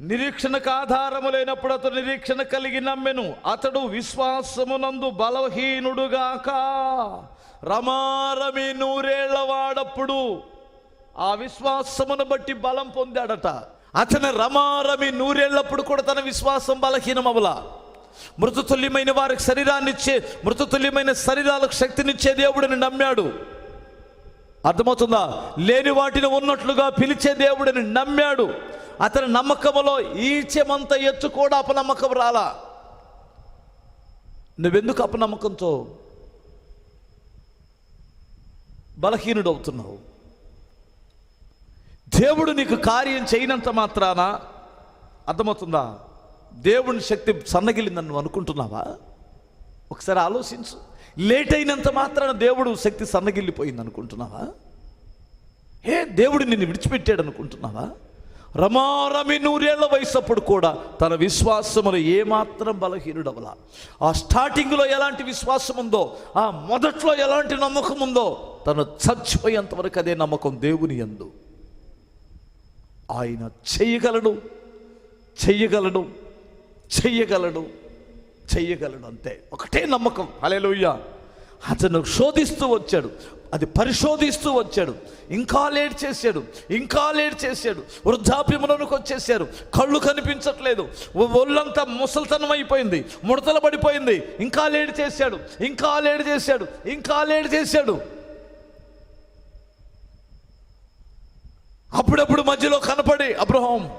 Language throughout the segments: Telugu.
నిరీక్షణకు ఆధారము లేనప్పుడు అతడు నిరీక్షణ కలిగి నమ్మెను. అతడు విశ్వాసమునందు బలహీనుడుగాక. రమారమి నూరేళ్ళ వాడప్పుడు ఆ విశ్వాసమును బట్టి బలం పొందాడట. అతను రమారమి నూరేళ్ళప్పుడు కూడా తన విశ్వాసం బలహీనమవలా. మృతతుల్యమైన వారికి శరీరాన్ని ఇచ్చే మృతతుల్యమైన శరీరాలకు శక్తినిచ్చే దేవుడిని నమ్మాడు. అర్థమవుతుందా? లేని వాటిని ఉన్నట్లుగా పిలిచే దేవుడిని నమ్మాడు. అతని నమ్మకములో ఈచెమంత ఎత్తు కూడా అపనమ్మకం రాలా. నువ్వెందుకు అపనమ్మకంతో బలహీనుడు అవుతున్నావు దేవుడు నీకు కార్యం చేయనంత మాత్రాన అర్థమవుతుందా? దేవుని శక్తి సన్నగిలిందని నువ్వు అనుకుంటున్నావా? ఒకసారి ఆలోచించు. లేట్ అయినంత మాత్రాన దేవుడు శక్తి సన్నగిల్లిపోయింది అనుకుంటున్నావా ఏ దేవుడు నిన్ను విడిచిపెట్టాడు అనుకుంటున్నావా రమారమి నూరేళ్ళ వయసప్పుడు కూడా తన విశ్వాసములు ఏమాత్రం బలహీనుడవల. ఆ స్టార్టింగ్లో ఎలాంటి విశ్వాసం ఉందో ఆ మొదట్లో ఎలాంటి నమ్మకం ఉందో తను చచ్చిపోయేంతవరకు అదే నమ్మకం దేవుని యందు. ఆయన చెయ్యగలడు చెయ్యగలడు చెయ్యగలడు చెయ్యగలడు అంతే. ఒకటే నమ్మకం. అలెలుయ్య అతను శోధిస్తూ వచ్చాడు. అది పరిశోధిస్తూ వచ్చాడు. ఇంకా లేట్ చేశాడు. ఇంకా లేట్ చేశాడు. వృద్ధాప్యములకు వచ్చేసారు కళ్ళు కనిపించట్లేదు. ఒళ్ళంతా ముసలితనం అయిపోయింది. ముడతలు పడిపోయింది. ఇంకా లేట్ చేశాడు. ఇంకా లేట్ చేశాడు. ఇంకా లేట్ చేశాడు. అప్పుడప్పుడు మధ్యలో కనపడి అబ్రహం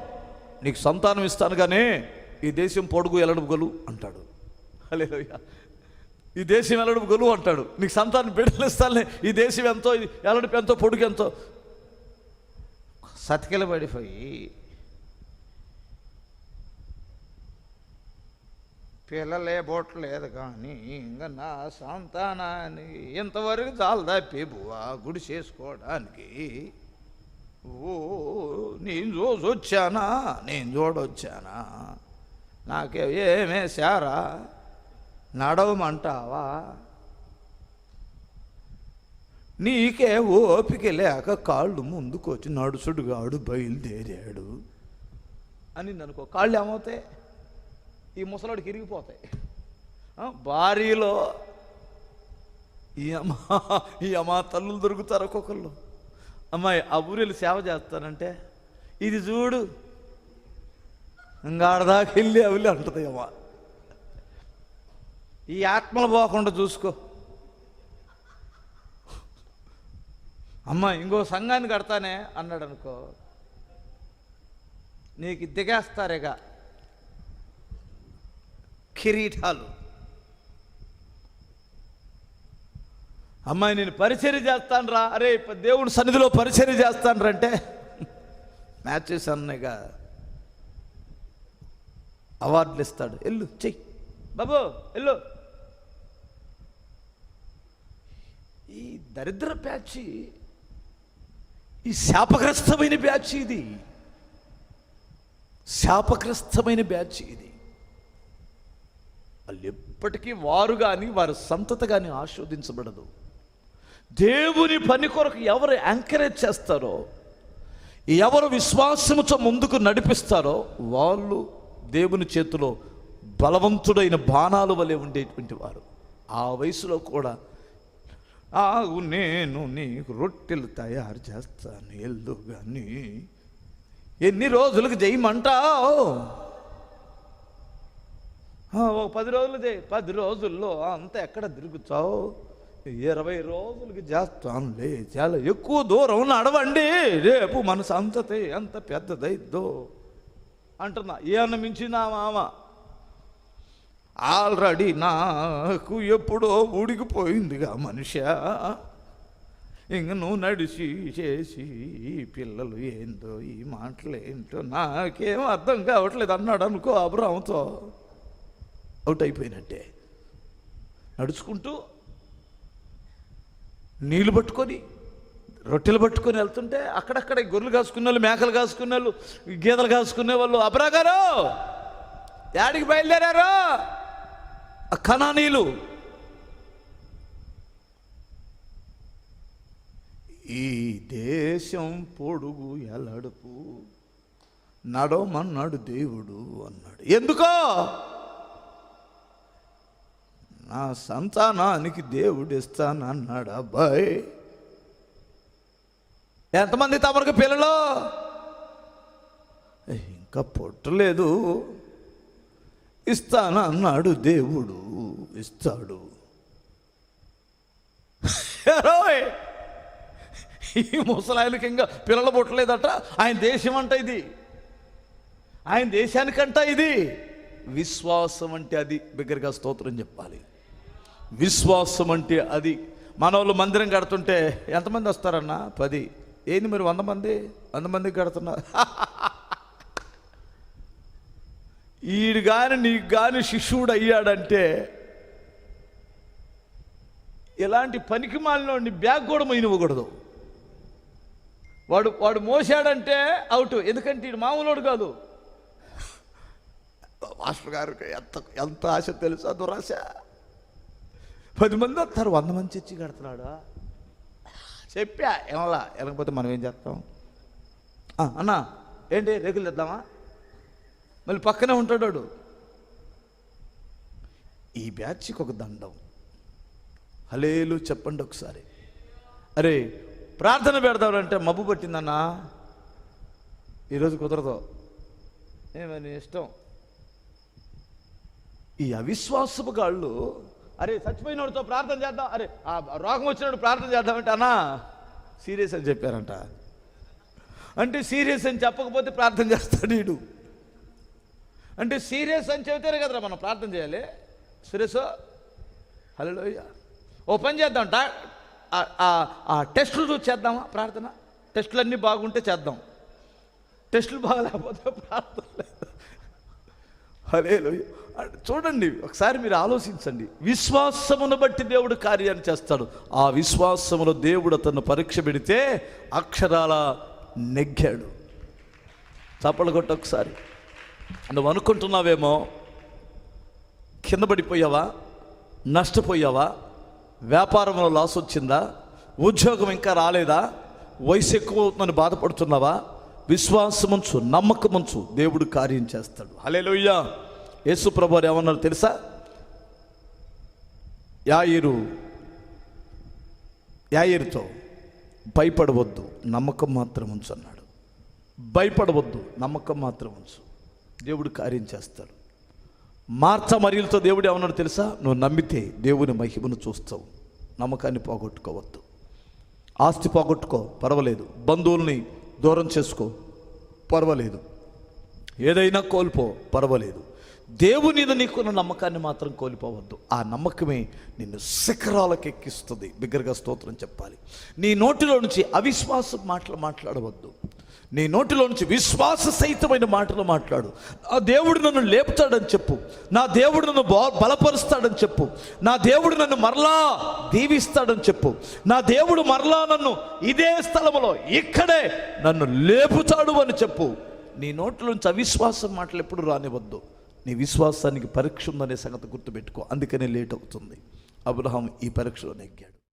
నీకు సంతానం ఇస్తాను కానీ ఈ దేశం పొడుగు ఎలడుగలు అంటాడు. అలే ఈ దేశం ఎలడుపు గొలువు అంటాడు. నీకు సంతానం బిడ్డలు ఈ దేశం ఎంతో ఇది ఎలడుపు ఎంతో పొడుగు ఎంతో. సతికిల పడిపోయి పిల్లలే బొట్టలేదు కానీ ఇంకా నా సంతానాన్ని ఇంతవరకు చాలు తప్పి బువా గుడి చేసుకోవడానికి. ఓ నేను చూసి వచ్చానా నేను చూడొచ్చానా? నాకే ఏమేశారా? నడవమంటావా? నీకే ఓపిక లేక కాళ్ళు ముందుకొచ్చి నడుచుడుగాడు బయలుదేరాడు. అని అనుకో కాళ్ళు ఏమవుతాయి? ఈ ముసలాడికి ఇరిగిపోతాయి. భారీలో ఈ అమ్మ ఈ అమ్మా తల్లులు దొరుకుతారు ఒక్కొక్కళ్ళు. అమ్మాయి ఆ సేవ చేస్తానంటే ఇది చూడు ఇంగాడదాకా వెళ్ళి అవిలి అంటది అమ్మ. ఈ ఆత్మలు పోకుండా చూసుకో. అమ్మ ఇంకో సంఘాన్ని కడతానే అన్నాడు అనుకో నీకు దిగేస్తారేగా. కిరీటాలు. అమ్మాయి నేను పరిచర్య చేస్తాను రా అరే ఇప్పుడు దేవుడి సన్నిధిలో పరిచర్య చేస్తాను రంటే మ్యాచెస్ అన్నగా అవార్డులు ఇస్తాడు. ఎల్లు చెయ్యి. బాబు ఎల్లు. ఈ దరిద్ర బ్యాచి ఈ శాపగ్రస్తమైన బ్యాచ్ ఇది. శాపగ్రస్తమైన బ్యాచ్ ఇది. వాళ్ళు ఎప్పటికీ వారు కానీ వారి సంతత కానీ ఆస్వాదించబడదు దేవుని పని కొరకు ఎవరు ఎంకరేజ్ చేస్తారో ఎవరు విశ్వాసముతో ముందుకు నడిపిస్తారో వాళ్ళు దేవుని చేతిలో బలవంతుడైన బాణాలు వలె ఉండేటువంటి వారు. ఆ వయసులో కూడా ఆగు నేను నీకు రొట్టెలు తయారు చేస్తాను ఎల్దు కానీ ఎన్ని రోజులకు చేయమంటావు ఒక పది రోజులు చేయి పది రోజుల్లో అంతా ఎక్కడ తిరుగుతావు? ఇరవై రోజులకి చేస్తానులే చాలా ఎక్కువ దూరం నడవండి. రేపు మన సంతతి ఎంత పెద్దదైద్దో. అంటున్నా ఏమన్నా మించిందా మామ? ఆల్రెడీ నాకు ఎప్పుడో ఉడికిపోయిందిగా మనిష. ఇంక నువ్వు నడిచి చేసి పిల్లలు ఏందో ఈ మాటలు ఏంటో నాకేం అర్థం కావట్లేదు అన్నాడు అనుకో అబ్రాహంతో. అవుట్ అయిపోయినట్టే. నడుచుకుంటూ నీళ్ళు పట్టుకొని రొట్టెలు పట్టుకొని వెళ్తుంటే అక్కడక్కడ గొర్రెలు కాసుకునే వాళ్ళు మేకలు కాసుకునే వాళ్ళు గేదెలు కాసుకునే వాళ్ళు అబ్రా గారు! యాడికి బయలుదేరారు! కణానీలు ఈ దేశం పొడుగు ఎలడుపు నడవమన్నాడు దేవుడు అన్నాడు. ఎందుకో? నా సంతానానికి దేవుడు ఇస్తానన్నాడు అబ్బాయి. ఎంతమంది తమరికి పిల్లలు? ఇంకా పుట్టలేదు. ఇస్తానన్నాడు దేవుడు ఇస్తాడు. ఈ ముసలాయనకి ఇంకా పిల్లలు పుట్టలేదట ఆయన దేశం అంట ఇది. ఆయన దేశానికంట ఇది. విశ్వాసం అంటే అది. బిగ్గరగా స్తోత్రం చెప్పాలి. విశ్వాసం అంటే అది. మనవాళ్ళు మందిరం కడుతుంటే ఎంతమంది వస్తారన్న? పది. ఏంది మీరు వంద మంది? వంద మందికి కడుతున్నారు ఈడు కానీ నీకు కానీ శిష్యుడు అయ్యాడంటే ఇలాంటి పనికి మాలినోడిని బ్యాగ్ కూడా మొయినివ్వకూడదు వాడు వాడు మోసాడంటే అవుట్. ఎందుకంటే ఈడు మామూలుడు కాదు. మాస్టర్ గారికి ఎంత ఎంత ఆశ తెలుసా దురాశ? పది మంది వస్తారు వంద మంది చర్చి కడుతున్నాడు. చెప్పా ఏమలా వెళ్ళకపోతే మనం ఏం చేస్తాం? అన్నా ఏంటి రేకులు తెద్దామా? మళ్ళీ పక్కనే ఉంటాడు వాడు. ఈ బ్యాచ్కి ఒక దండం. హలేలు చెప్పండి ఒకసారి. అరే ప్రార్థన పెడదామంటే మబ్బు పట్టిందన్నా? ఈరోజు కుదరదు. ఏమని ఇష్టం. ఈ అవిశ్వాసపు గాళ్ళు అరే చచ్చిపోయినోడితో ప్రార్థన చేద్దాం. అరే ఆ రోగం వచ్చినోడు ప్రార్థన చేద్దామంటే అన్నా సీరియస్ అని చెప్పారంట. అంటే సీరియస్ అని చెప్పకపోతే ప్రార్థన చేస్తాడు వీడు. అంటే సీరియస్ అని చెబితేనే కదరా మనం ప్రార్థన చేయాలి. సీరియస్? హలో ఓ పని చేద్దాం ఆ- టెస్టులు చూసి చేద్దామా ప్రార్థన? టెస్టులు అన్నీ బాగుంటే చేద్దాం. టెస్టులు బాగలేకపోతే ప్రార్థన లేదు. హలో చూడండి ఒకసారి మీరు ఆలోచించండి. విశ్వాసమును బట్టి దేవుడు కార్యాన్ని చేస్తాడు. ఆ విశ్వాసములో దేవుడు అతను పరీక్ష పెడితే అక్షరాల నెగ్గాడు. చప్పలు కొట్ట ఒకసారి నువ్వు అనుకుంటున్నావేమో కింద పడిపోయావా నష్టపోయావా వ్యాపారంలో లాస్ వచ్చిందా ఉద్యోగం ఇంకా రాలేదా వయసు ఎక్కువ అవుతుందని బాధపడుతున్నావా? విశ్వాసముంచు నమ్మకముంచు దేవుడు కార్యం చేస్తాడు. హలేలుయ్యా యేసు ప్రభు ఏమన్నారు తెలుసా? యాయిరు యాయిరుతో భయపడవద్దు నమ్మకం మాత్రం ఉంచు అన్నాడు. భయపడవద్దు నమ్మకం మాత్రం ఉంచు దేవుడు కార్యం చేస్తాడు. మార్చ మరియులతో దేవుడు ఏమన్నాడు తెలుసా? నువ్వు నమ్మితే దేవుని మహిమను చూస్తావు. నమ్మకాన్ని పోగొట్టుకోవద్దు. ఆస్తి పోగొట్టుకో పర్వాలేదు. బంధువుల్ని దూరం చేసుకో పర్వాలేదు. ఏదైనా కోల్పో పర్వాలేదు. దేవుని మీద నీకున్న నమ్మకాన్ని మాత్రం కోల్పోవద్దు. ఆ నమ్మకమే నిన్ను శిఖరాలకు ఎక్కిస్తుంది బిగ్గరగా స్తోత్రం చెప్పాలి. నీ నోటిలో నుంచి అవిశ్వాస మాటలు మాట్లాడవద్దు. నీ నోటిలో నుంచి విశ్వాస సహితమైన మాటలు మాట్లాడు. నా దేవుడు నన్ను లేపుతాడని చెప్పు. నా దేవుడు నన్ను బలపరుస్తాడని చెప్పు. నా దేవుడు నన్ను మరలా దీవిస్తాడని చెప్పు. నా దేవుడు మరలా నన్ను ఇదే స్థలంలో ఇక్కడే నన్ను లేపుతాడు అని చెప్పు. నీ నోట్లోంచి అవిశ్వాసం మాటలు ఎప్పుడు రానివద్దు నీ విశ్వాసానికి పరీక్ష ఉందనే సంగతి గుర్తుపెట్టుకో. అందుకనే లేట్ అవుతుంది. అబ్రహాం ఈ పరీక్షలో నెగ్గాడు.